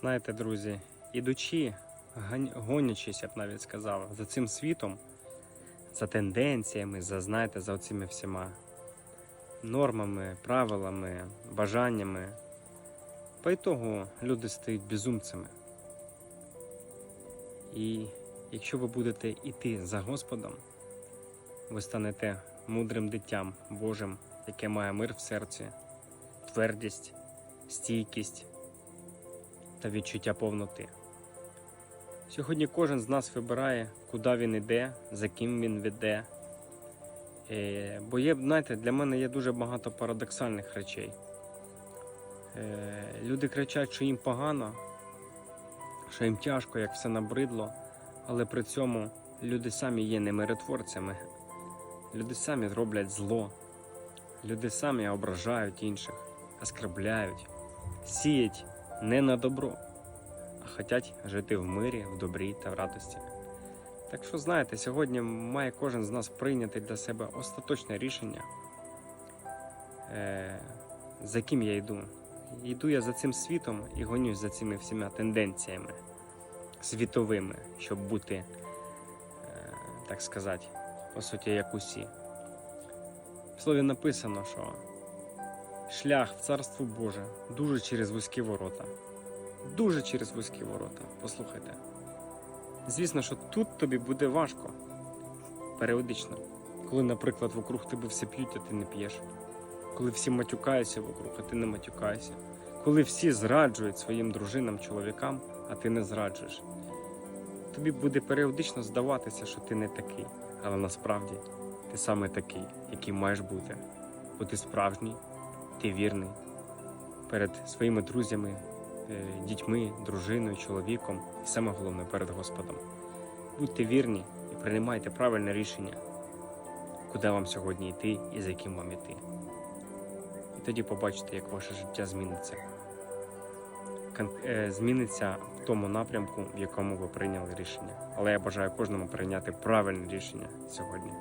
Знаєте, друзі, ідучи, гонячись, я б навіть сказав, за цим світом, за тенденціями, за, знаєте, за цими всіма нормами, правилами, бажаннями, по ітогу люди стають безумцями. І якщо ви будете йти за Господом, ви станете мудрим дитям Божим, яке має мир в серці, твердість, стійкість та відчуття повноти. Сьогодні кожен з нас вибирає, куди він іде, за ким він веде. Е, Бо є, знаєте, для мене є дуже багато парадоксальних речей. Е, Люди кричать, що їм погано, що їм тяжко, як все набридло, але при цьому люди самі є не миротворцями. Люди самі роблять зло. Люди самі ображають інших, оскорбляють, сіять не на добро, а хочуть жити в мирі, в добрі та в радості. Так що, знаєте, сьогодні має кожен з нас прийняти для себе остаточне рішення, е, за ким я йду. Йду я за цим світом і гонюсь за цими всіма тенденціями світовими, щоб бути, е, так сказати, по суті, як усі. В слові написано, що шлях в Царство Боже дуже через вузькі ворота. Дуже через вузькі ворота. Послухайте. Звісно, що тут тобі буде важко періодично. Коли, наприклад, вокруг тебе все п'ють, а ти не п'єш. Коли всі матюкаються вокруг, а ти не матюкаєшся. Коли всі зраджують своїм дружинам, чоловікам, а ти не зраджуєш. Тобі буде періодично здаватися, що ти не такий, але насправді ти саме такий, який маєш бути. Бо ти справжній, ти вірний перед своїми друзями, е, дітьми, дружиною, чоловіком і саме головне перед Господом. Будьте вірні і приймайте правильне рішення, куди вам сьогодні йти і за яким вам йти. І тоді побачите, як ваше життя зміниться. Е, Зміниться в тому напрямку, в якому ви прийняли рішення. Але я бажаю кожному прийняти правильне рішення сьогодні.